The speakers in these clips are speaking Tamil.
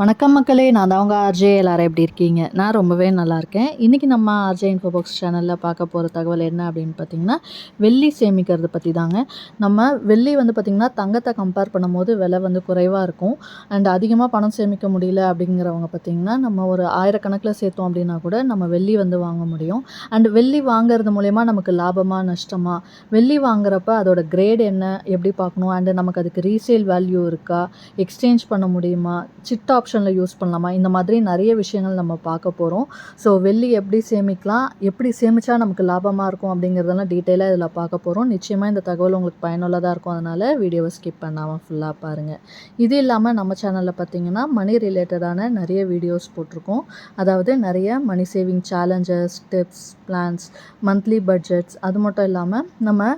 வணக்கம் மக்களே நான் தான் உங்கள் ஆர்ஜே. எல்லாரும் எப்படி இருக்கீங்க? நான் ரொம்பவே நல்லா இருக்கேன். இன்றைக்கி நம்ம ஆர்ஜே இன்ஃபோபாக்ஸ் சேனலில் பார்க்க போகிற தகவல் என்ன அப்படின்னு பார்த்தீங்கன்னா வெள்ளி சேமிக்கிறது பற்றி தாங்க. நம்ம வெள்ளி வந்து பார்த்திங்கன்னா தங்கத்தை கம்பேர் பண்ணும்போது விலை வந்து குறைவாக இருக்கும். அண்ட் அதிகமாக பணம் சேமிக்க முடியல அப்படிங்கிறவங்க பார்த்திங்கன்னா நம்ம ஒரு ஆயிரக்கணக்கில் சேர்த்தோம் அப்படின்னா கூட நம்ம வெள்ளி வந்து வாங்க முடியும். அண்ட் வெள்ளி வாங்குறது மூலயமா நமக்கு லாபமாக நஷ்டமாக வெள்ளி வாங்குறப்ப அதோட கிரேட் என்ன? எப்படி பார்க்கணும்? அண்டு நமக்கு அதுக்கு ரீசேல் வேல்யூ இருக்கா? எக்ஸ்சேஞ்ச் பண்ண முடியுமா? சிட் ஆப்ஷனில் யூஸ் பண்ணலாமா? இந்த மாதிரி நிறைய விஷயங்கள் நம்ம பார்க்க போகிறோம் ஸோ வெள்ளி எப்படி சேமிக்கலாம்? எப்படி சேமித்தா நமக்கு லாபமாக இருக்கும் அப்படிங்கிறதெல்லாம் டீட்டெயிலாக இதில் பார்க்க போகிறோம் நிச்சயமாக இந்த தகவல் உங்களுக்கு பயனுள்ளதாக இருக்கும். அதனால் வீடியோவை ஸ்கிப் பண்ணாமல் ஃபுல்லாக பாருங்கள் இது இல்லாமல் நம்ம சேனலில் பார்த்தீங்கன்னா மணி ரிலேட்டடான நிறைய வீடியோஸ் போட்டிருக்கோம். அதாவது நிறைய money saving challenges tips plans monthly budgets அது மட்டும் இல்லாமல் நம்ம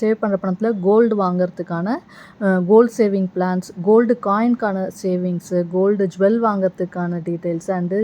சேவ் பண்ணுற பணத்தில் கோல்டு வாங்குறதுக்கான கோல்டு சேவிங் பிளான்ஸ் கோல்டு காயின்கான savings gold gold jewel வாங்கிறதுக்கான details and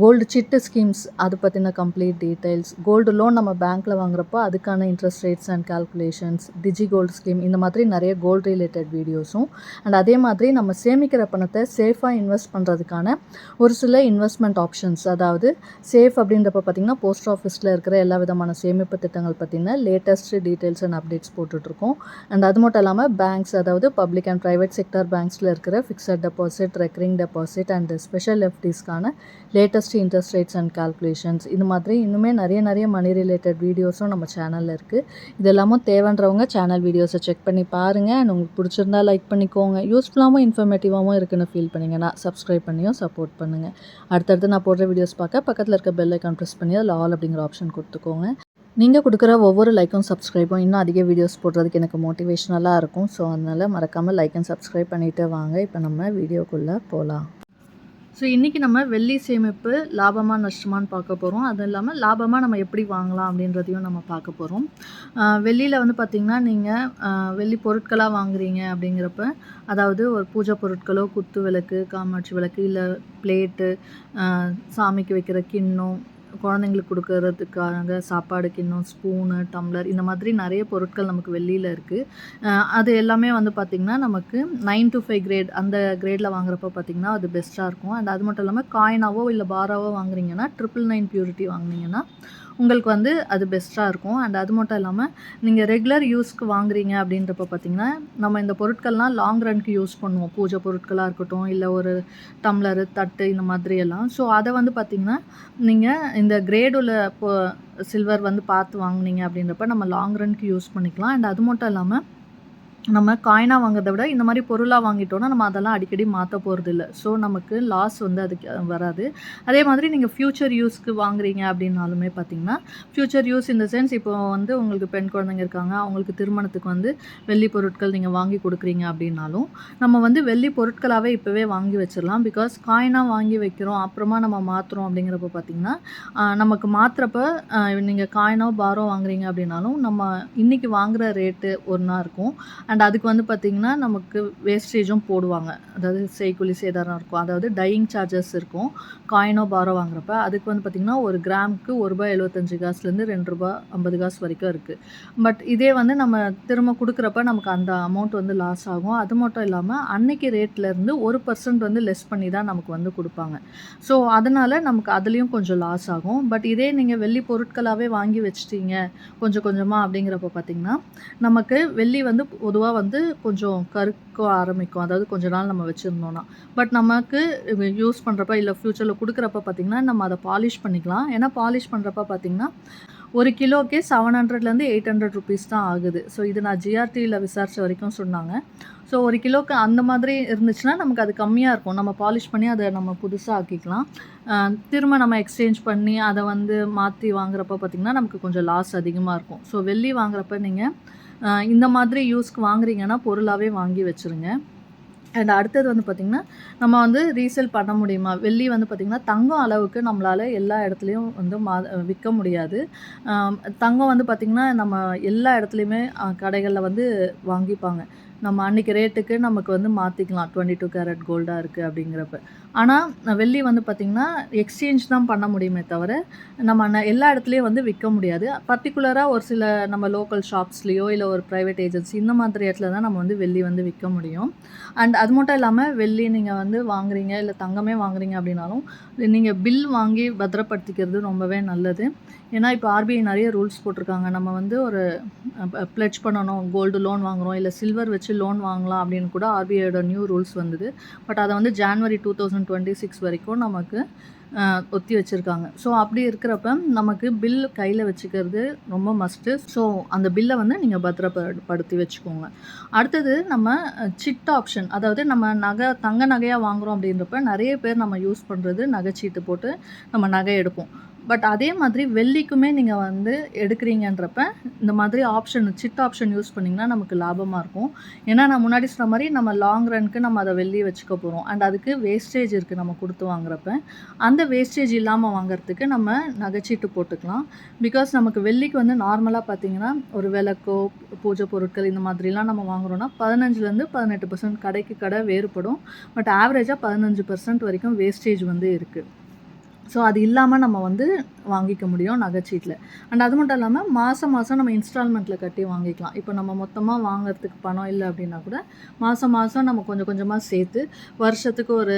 gold chit schemes அது பற்றின கம்ப்ளீட் டீட்டெயில்ஸ் கோல்டு லோன் நம்ம பேங்க்கில் வாங்குறப்போ அதுக்கான interest rates and calculations digi gold scheme இந்த மாதிரி நிறைய கோல்டு ரிலேட்டட் வீடியோஸும் அண்ட் அதே மாதிரி நம்ம சேமிக்கிற பணத்தை சேஃபாக இன்வெஸ்ட் பண்ணுறதுக்கான ஒரு சில இன்வெஸ்ட்மெண்ட் ஆப்ஷன்ஸ் அதாவது சேஃப் அப்படின்றப்ப பார்த்திங்கன்னா போஸ்ட் ஆஃபீஸில் இருக்கிற எல்லா விதமான சேமிப்பு திட்டங்கள் பற்றின லேட்டஸ்ட் டீட்டெயில்ஸ் அண்ட் அப்டேட்ஸ் போட்டுட்ருக்கோம். அண்ட் அது மட்டும் இல்லாமல் பேங்க்ஸ் அதாவது பப்ளிக் அண்ட் ப்ரைவேட் செக்டர் பேங்க்ஸில் இருக்கிற fixed deposit recurring deposit deposit and special எஃப்டிஸ்க்கான latest interest rates and calculations இது மாதிரி இன்னுமே நிறைய நிறைய மணி ரிலேட்டட் வீடியோஸும் நம்ம சேனலில் இருக்குது இது எல்லாமும் தேவைன்றவங்க சேனல் வீடியோஸை செக் பண்ணி பாருங்கள் அண்ட் உங்களுக்கு பிடிச்சிருந்தா லைக் பண்ணிக்கோங்க. யூஸ்ஃபுல்லாகவும் இன்ஃபர்மேட்டிவாகவும் இருக்குன்னு ஃபீல் பண்ணிங்கன்னா சப்ஸ்கிரைப் பண்ணியும் சப்போர்ட் பண்ணுங்கள் அடுத்தடுத்து நான் போடுற வீடியோஸ் பார்க்க பக்கத்தில் இருக்க பெல் ஐக்கான் ப்ரெஸ் பண்ணி அதில் ஆல் அப்படிங்கிற ஆப்ஷன் கொடுத்துக்கோங்க. நீங்கள் கொடுக்குற ஒவ்வொரு லைக்கும் சப்ஸ்கிரைபும் இன்னும் அதிக வீடியோஸ் போடுறதுக்கு எனக்கு மோட்டிவேஷ்னலாக இருக்கும். ஸோ அதனால் மறக்காமல் லைக் அண்ட் சப்ஸ்கிரைப் பண்ணிவிட்டு வாங்க. இப்போ நம்ம வீடியோக்குள்ளே போகலாம் ஸோ இன்றைக்கி நம்ம வெள்ளி சேமிப்பு லாபமாக நஷ்டமான்னு பார்க்க போகிறோம் அதுவும் இல்லாமல் லாபமாக நம்ம எப்படி வாங்கலாம் அப்படின்றதையும் நம்ம பார்க்க போகிறோம் வெள்ளியில் வந்து பார்த்திங்கன்னா நீங்கள் வெள்ளி பொருட்களாக வாங்குறீங்க அப்படிங்கிறப்ப அதாவது ஒரு பூஜை பொருட்களோ குத்து விளக்கு காமாட்சி விளக்கு இல்லை பிளேட்டு சாமிக்கு வைக்கிற கிண்ணம் குழந்தைங்களுக்கு கொடுக்கறதுக்காக சாப்பாடு கிண்ணம் ஸ்பூனு டம்ளர் இந்த மாதிரி நிறைய பொருட்கள் நமக்கு வெளியில் இருக்குது அது எல்லாமே வந்து பார்த்திங்கன்னா நமக்கு நைன் டு ஃபைவ் கிரேட் அந்த கிரேடில் வாங்குறப்ப பார்த்திங்கன்னா அது பெஸ்ட்டாக இருக்கும். அண்ட் அது மட்டும் இல்லாமல் காயினாவோ இல்லை பாராவோ வாங்குறீங்கன்னா ட்ரிபிள் நைன் ப்யூரிட்டி வாங்குனீங்கன்னா உங்களுக்கு வந்து அது பெஸ்ட்டாக இருக்கும். அண்ட் அது மட்டும் இல்லாமல் நீங்கள் ரெகுலர் யூஸ்க்கு வாங்குறீங்க அப்படின்றப்ப பார்த்தீங்கன்னா நம்ம இந்த பொருட்கள்லாம் லாங் ரன்க்கு யூஸ் பண்ணுவோம். பூஜை பொருட்களாக இருக்கட்டும் இல்லை ஒரு டம்ளரு தட்டு இந்த மாதிரி எல்லாம். ஸோ அதை வந்து பார்த்திங்கன்னா நீங்கள் இந்த கிரேடுள்ள இப்போ சில்வர் வந்து பார்த்து வாங்குனீங்க அப்படின்றப்ப நம்ம லாங் ரன்க்கு யூஸ் பண்ணிக்கலாம். அண்ட் அது மட்டும் இல்லாமல் நம்ம காயினாக வாங்குறத விட இந்த மாதிரி பொருளாக வாங்கிட்டோன்னா நம்ம அதெல்லாம் அடிக்கடி மாற்ற இல்லை ஸோ நமக்கு லாஸ் வந்து அதுக்கு வராது. அதே மாதிரி நீங்கள் ஃப்யூச்சர் யூஸ்க்கு வாங்குறீங்க அப்படின்னாலுமே பார்த்தீங்கன்னா ஃப்யூச்சர் யூஸ் இந்த சென்ஸ் இப்போ வந்து உங்களுக்கு பெண் குழந்தைங்க இருக்காங்க அவங்களுக்கு திருமணத்துக்கு வந்து வெள்ளி பொருட்கள் நீங்கள் வாங்கி கொடுக்குறீங்க அப்படின்னாலும் நம்ம வந்து வெள்ளி பொருட்களாகவே இப்போவே வாங்கி வச்சிடலாம். பிகாஸ் காயினாக வாங்கி வைக்கிறோம் அப்புறமா நம்ம மாற்றுறோம் அப்படிங்கிறப்ப பார்த்தீங்கன்னா நமக்கு மாற்றுறப்ப நீங்கள் காயினோ பாரோ வாங்குறீங்க அப்படின்னாலும் நம்ம இன்றைக்கி வாங்குகிற ரேட்டு ஒன்றா இருக்கும். அண்ட் அதுக்கு வந்து பார்த்திங்கன்னா நமக்கு வேஸ்டேஜும் போடுவாங்க. அதாவது செய்கூலி சேதாரம் இருக்கும். அதாவது டையிங் சார்ஜஸ் இருக்கும். காயினோ பாரோ வாங்குறப்ப அதுக்கு வந்து பார்த்திங்கன்னா ஒரு கிராமுக்கு ஒரு ரூபாய் எழுபத்தஞ்சு காசுலேருந்து ரெண்டு ரூபா ஐம்பது காசு வரைக்கும் இருக்குது பட் இதே வந்து நம்ம திரும்ப கொடுக்குறப்ப நமக்கு அந்த அமௌண்ட் வந்து லாஸ் ஆகும். அது மட்டும் இல்லாமல் அன்னைக்கு ரேட்லேருந்து ஒரு பர்சன்ட் வந்து லெஸ் பண்ணி தான் நமக்கு வந்து கொடுப்பாங்க. ஸோ அதனால் நமக்கு அதுலேயும் கொஞ்சம் லாஸ் ஆகும். பட் இதே நீங்கள் வெள்ளி பொருட்களாகவே வாங்கி வச்சிட்டீங்க கொஞ்சம் கொஞ்சமாக அப்படிங்கிறப்ப பார்த்திங்கன்னா நமக்கு வெள்ளி வந்து பொதுவாக மெதுவாக வந்து கொஞ்சம் கருக்க ஆரம்பிக்கும். அதாவது கொஞ்ச நாள் நம்ம வச்சுருந்தோன்னா பட் நமக்கு யூஸ் பண்ணுறப்ப இல்லை ஃப்யூச்சரில் கொடுக்குறப்ப பார்த்திங்கன்னா நம்ம அதை பாலிஷ் பண்ணிக்கலாம். ஏன்னா பாலிஷ் பண்ணுறப்ப பார்த்திங்கன்னா ஒரு கிலோக்கே செவன் ஹண்ட்ரட்லேருந்து எயிட் ஹண்ட்ரட் ருபீஸ் தான் ஆகுது. ஸோ இது நான் ஜிஆர்டியில் விசாரித்த வரைக்கும் சொன்னாங்க. ஸோ ஒரு கிலோக்கு அந்த மாதிரி இருந்துச்சுன்னா நமக்கு அது கம்மியாக இருக்கும். நம்ம பாலிஷ் பண்ணி அதை நம்ம புதுசாக ஆக்கிக்கலாம். திரும்ப நம்ம எக்ஸ்சேஞ்ச் பண்ணி அதை வந்து மாற்றி வாங்குறப்ப பார்த்திங்கன்னா நமக்கு கொஞ்சம் லாஸ் அதிகமாக இருக்கும். ஸோ வெள்ளி வாங்குறப்ப நீங்கள் இந்த மாதிரி யூஸ்க்கு வாங்குறீங்கன்னா பொருளாகவே வாங்கி வச்சுருங்க. அண்ட் அடுத்தது வந்து பார்த்திங்கன்னா நம்ம வந்து ரீசேல் பண்ண முடியுமா? வெள்ளி வந்து பார்த்திங்கன்னா தங்கம் அளவுக்கு நம்மளால் எல்லா இடத்துலையும் வந்து மா விற்க முடியாது. தங்கம் வந்து பார்த்திங்கன்னா நம்ம எல்லா இடத்துலையுமே கடைகளில் வந்து வாங்கிப்பாங்க. நம்ம அன்றைக்கி ரேட்டுக்கு நமக்கு வந்து மாற்றிக்கலாம் டுவெண்ட்டி டூ கேரட் கோல்டாக இருக்குது அப்படிங்கிறப்ப. ஆனால் வெள்ளி வந்து பார்த்திங்கன்னா எக்ஸ்சேஞ்ச் தான் பண்ண முடியுமே தவிர நம்ம எல்லா இடத்துலையும் வந்து விற்க முடியாது. பர்டிகுலராக ஒரு சில நம்ம லோக்கல் ஷாப்ஸ்லேயோ இல்லை ஒரு ப்ரைவேட் ஏஜென்சி இந்த மாதிரி இடத்துல தான் நம்ம வந்து வெள்ளி வந்து விற்க முடியும். அண்ட் அது மட்டும் இல்லாமல் வெள்ளி நீங்கள் வந்து வாங்குறீங்க இல்லை தங்கமே வாங்குறீங்க அப்படின்னாலும் நீங்கள் பில் வாங்கி பத்திரப்படுத்திக்கிறது ரொம்பவே நல்லது. ஏன்னா இப்போ ஆர்பிஐ நிறைய ரூல்ஸ் போட்டிருக்காங்க. நம்ம வந்து ஒரு ப்ளெட்ஜ் பண்ணணும் கோல்டு லோன் வாங்குறோம் இல்லை சில்வர் வச்சு லோன் வாங்கலாம் அப்படின்னு கூட ஆர்பிஐயோட நியூ ரூல்ஸ் வந்தது. பட் அதை வந்து January two thousand twenty six வரைக்கும் நமக்கு ஒத்தி வச்சுருக்காங்க. ஸோ அப்படி இருக்கிறப்ப நமக்கு பில் கையில் வச்சுக்கிறது ரொம்ப மஸ்ட்டு ஸோ அந்த பில்லை வந்து நீங்கள் பத்திரப்படுத்தி வச்சுக்கோங்க. அடுத்தது நம்ம சிட் ஆப்ஷன். அதாவது நம்ம நகை தங்க நகையாக வாங்குகிறோம் அப்படின்றப்ப நிறைய பேர் நம்ம யூஸ் பண்ணுறது நகைச்சீட்டு போட்டு நம்ம நகை எடுப்போம். பட் அதே மாதிரி வெள்ளிக்குமே நீங்கள் வந்து எடுக்கிறீங்கன்றப்ப இந்த மாதிரி ஆப்ஷன் சிட் ஆப்ஷன் யூஸ் பண்ணிங்கன்னா நமக்கு லாபமாக இருக்கும். ஏன்னா நான் முன்னாடி சொன்ன மாதிரி நம்ம லாங் ரனுக்கு நம்ம அதை வெள்ளி வச்சுக்க போகிறோம் அண்ட் அதுக்கு வேஸ்டேஜ் இருக்குது நம்ம கொடுத்து வாங்குறப்ப. அந்த வேஸ்டேஜ் இல்லாமல் வாங்குறதுக்கு நம்ம நகைச்சீட்டு போட்டுக்கலாம். பிகாஸ் நமக்கு வெள்ளிக்கு வந்து நார்மலாக பார்த்தீங்கன்னா ஒரு விளக்கோ பூஜை பொருட்கள் இந்த மாதிரிலாம் நம்ம வாங்குறோன்னா பதினஞ்சுலேருந்து பதினெட்டு பர்சன்ட் கடைக்கு கடை வேறுபடும். பட் ஆவரேஜாக பதினஞ்சு பர்சன்ட் வரைக்கும் வேஸ்டேஜ் வந்து இருக்குது ஸோ அது இல்லாமல் நம்ம வந்து வாங்கிக்க முடியும் நகைச்சீட்டில் அண்ட் அது மட்டும் இல்லாமல் மாதம் மாதம் நம்ம இன்ஸ்டால்மெண்ட்டில் கட்டி வாங்கிக்கலாம். இப்போ நம்ம மொத்தமாக வாங்கிறதுக்கு பணம் இல்லை அப்படின்னா கூட மாதம் மாதம் நம்ம கொஞ்சம் கொஞ்சமாக சேர்த்து வருஷத்துக்கு ஒரு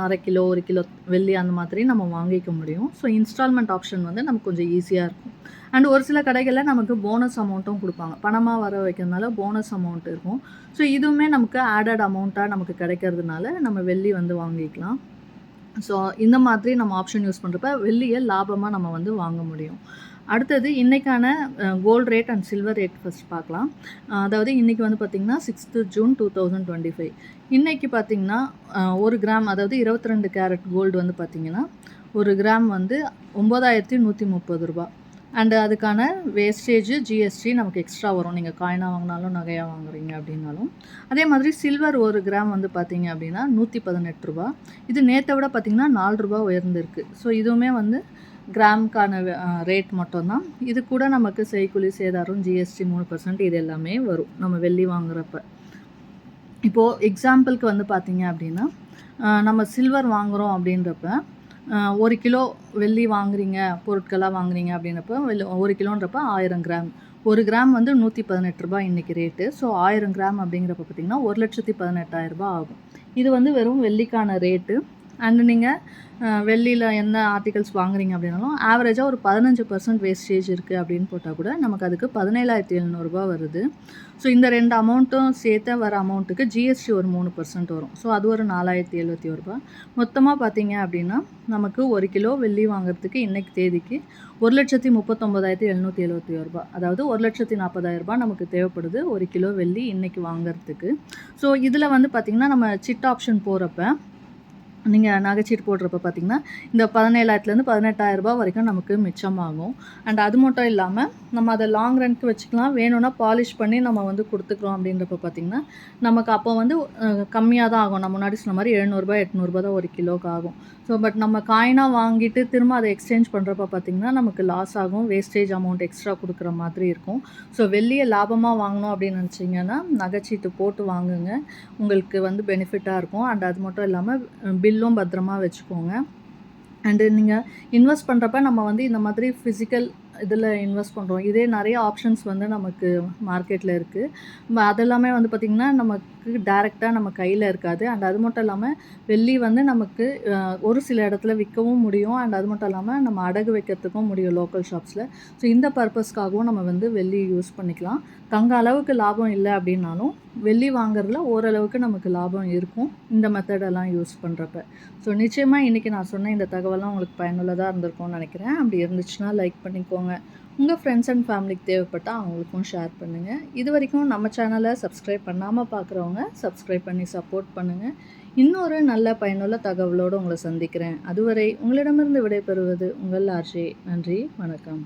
அரை கிலோ ஒரு கிலோ வெள்ளி அந்த மாதிரி நம்ம வாங்கிக்க முடியும். ஸோ இன்ஸ்டால்மெண்ட் ஆப்ஷன் வந்து நமக்கு கொஞ்சம் ஈஸியாக இருக்கும். அண்ட் ஒரு சில கடைகளில் நமக்கு போனஸ் அமௌண்ட்டும் கொடுப்பாங்க. பணமாக வர வைக்கிறதுனால போனஸ் அமௌண்ட் இருக்கும். ஸோ இதுவுமே நமக்கு ஆடட் அமௌண்ட்டாக நமக்கு கிடைக்கிறதுனால நம்ம வெள்ளி வந்து வாங்கிக்கலாம். ஸோ இந்த மாதிரி நம்ம ஆப்ஷன் யூஸ் பண்ணுறப்ப வெள்ளியை லாபமாக நம்ம வந்து வாங்க முடியும். அடுத்தது இன்றைக்கான gold rate and silver rate first பார்க்கலாம். அதாவது இன்றைக்கி வந்து பார்த்திங்கன்னா sixth June two thousand twenty five இன்றைக்கி பார்த்திங்கன்னா ஒரு கிராம் அதாவது இருபத்தி ரெண்டு கேரட் கோல்டு வந்து பார்த்திங்கன்னா ஒரு கிராம் வந்து ஒம்பதாயிரத்தி நூற்றி முப்பது ரூபா அண்டு அதுக்கான வேஸ்டேஜ் ஜிஎஸ்டி நமக்கு எக்ஸ்ட்ரா வரும். நீங்கள் காயினாக வாங்கினாலும் நகையாக வாங்குறீங்க அப்படின்னாலும். அதே மாதிரி சில்வர் ஒரு கிராம் வந்து பார்த்தீங்க அப்படின்னா நூற்றி பதினெட்டு ரூபா. இது நேற்றை விட பார்த்திங்கன்னா நாலு ரூபா உயர்ந்திருக்கு. ஸோ இதுவுமே வந்து கிராமுக்கான ரேட் மட்டும்தான். இது கூட நமக்கு செய்கூலி சேதாரம் ஜிஎஸ்டி மூணு பர்சன்ட் இது எல்லாமே வரும். நம்ம வெள்ளி வாங்குறப்ப. இப்போது எக்ஸாம்பிளுக்கு வந்து பார்த்தீங்க அப்படின்னா நம்ம சில்வர் வாங்குகிறோம் அப்படின்றப்ப ஒரு கிலோ வெள்ளி வாங்குறீங்க பொருட்களாக வாங்குறீங்க அப்படின்றப்ப வெள்ளி ஒரு கிலோன்றப்போ ஆயிரம் கிராம். ஒரு கிராம் வந்து நூற்றி பதினெட்டு ரூபாய் இன்றைக்கி ரேட்டு ஸோ ஆயிரம் கிராம் அப்படிங்கிறப்ப பார்த்தீங்கன்னா ஒரு லட்சத்தி பதினெட்டாயிரம் ரூபாய் ஆகும். இது வந்து வெறும் வெள்ளிக்கான ரேட்டு அண்ட் நீங்கள் வெள்ளியில் என்ன ஆர்டிகல்ஸ் வாங்குறீங்க அப்படின்னாலும் ஆவரேஜாக ஒரு பதினஞ்சு பர்சன்ட் வேஸ்டேஜ் இருக்குது அப்படின்னு போட்டால் கூட நமக்கு அதுக்கு பதினேழாயிரத்தி எழுநூறுபா வருது. ஸோ இந்த ரெண்டு அமௌண்ட்டும் சேர்த்து வர அமௌண்ட்டுக்கு ஜிஎஸ்டி ஒரு மூணு பர்சன்ட் வரும். ஸோ அது ஒரு நாலாயிரத்தி எழுபத்தி ஒருபா மொத்தமாக பார்த்தீங்க அப்படின்னா நமக்கு ஒரு கிலோ வெள்ளி வாங்குறதுக்கு இன்றைக்கு தேதிக்கு ஒரு லட்சத்தி முப்பத்தொம்பதாயிரத்தி எழுநூற்றி எழுபத்தி ஒருபா ரூபா அதாவது ஒரு லட்சத்தி நாற்பதாயிரம் நமக்கு தேவைப்படுது ஒரு கிலோ வெள்ளி இன்றைக்கி வாங்குறதுக்கு. ஸோ இதில் வந்து பார்த்திங்கன்னா நம்ம சிட் ஆப்ஷன் போகிறப்ப நீங்கள் நகைச்சீட்டு போடுறப்ப பார்த்தீங்கன்னா இந்த பதினேழாயிரத்துலேருந்து பதினெட்டாயிரம் ரூபாய் வரைக்கும் நமக்கு மிச்சமாகும். அண்ட் அது மட்டும் இல்லாமல் நம்ம அதை லாங் ரன்க்கு வச்சுக்கலாம். வேணும்னா பாலிஷ் பண்ணி நம்ம வந்து கொடுத்துக்குறோம் அப்படின்றப்ப பார்த்தீங்கன்னா நமக்கு அப்போ வந்து கம்மியாக தான் ஆகும். நம்ம முன்னாடி சொன்ன மாதிரி எழுநூறுபா எட்நூறுபா தான் ஒரு கிலோக்கு ஆகும். ஸோ பட் நம்ம காயினாக வாங்கிட்டு திரும்ப அதை எக்ஸ்சேஞ்ச் பண்ணுறப்ப பார்த்தீங்கன்னா நமக்கு லாஸ் ஆகும். வேஸ்டேஜ் அமௌண்ட் எக்ஸ்ட்ரா கொடுக்குற மாதிரி இருக்கும். ஸோ வெளியே லாபமாக வாங்கணும் அப்படின்னு நினச்சிங்கன்னா நகைச்சீட்டு போட்டு வாங்குங்க. உங்களுக்கு வந்து பெனிஃபிட்டாக இருக்கும். அண்ட் அது மட்டும் இல்லாமல் பில்லும் பத்திரமா வச்சுக்கோங்க. அண்டு நீங்கள் இன்வெஸ்ட் பண்ணுறப்ப நம்ம வந்து இந்த மாதிரி ஃபிசிக்கல் இதில் இன்வெஸ்ட் பண்ணுறோம் இதே நிறைய ஆப்ஷன்ஸ் வந்து நமக்கு மார்க்கெட்டில் இருக்குது அதெல்லாமே வந்து பார்த்திங்கன்னா நமக்கு டேரெக்டாக நம்ம கையில் இருக்காது. அண்ட் அது மட்டும் இல்லாமல் வெள்ளி வந்து நமக்கு ஒரு சில இடத்துல விற்கவும் முடியும். அண்ட் அது மட்டும் இல்லாமல் நம்ம அடகு வைக்கிறதுக்கும் முடியும் லோக்கல் ஷாப்ஸில் ஸோ இந்த பர்பஸ்க்காகவும் நம்ம வந்து வெள்ளி யூஸ் பண்ணிக்கலாம். தங்க அளவுக்கு லாபம் இல்லை அப்படின்னாலும் வெள்ளி வாங்குறதுல ஓரளவுக்கு நமக்கு லாபம் இருக்கும். இந்த மெத்தடெல்லாம் யூஸ் பண்ணுறப்ப ஸோ நிச்சயமாக இன்றைக்கி நான் சொன்ன இந்த தகவலாம் உங்களுக்கு பயனுள்ளதாக இருந்திருக்கும்னு நினைக்கிறேன். அப்படி இருந்துச்சுன்னா லைக் பண்ணிக்கோங்க. உங்கள் ஃப்ரெண்ட்ஸ் அண்ட் ஃபேமிலிக்கு தேவைப்பட்டால் அவங்களுக்கும் ஷேர் பண்ணுங்கள் இது வரைக்கும் நம்ம சேனலை சப்ஸ்கிரைப் பண்ணாமல் பார்க்குறவங்க சப்ஸ்கிரைப் பண்ணி சப்போர்ட் பண்ணுங்கள் இன்னொரு நல்ல பயனுள்ள தகவலோடு உங்களை சந்திக்கிறேன். அதுவரை உங்களிடமிருந்து விடைபெறுவது உங்கள் ஆர்ஜே நன்றி வணக்கம்.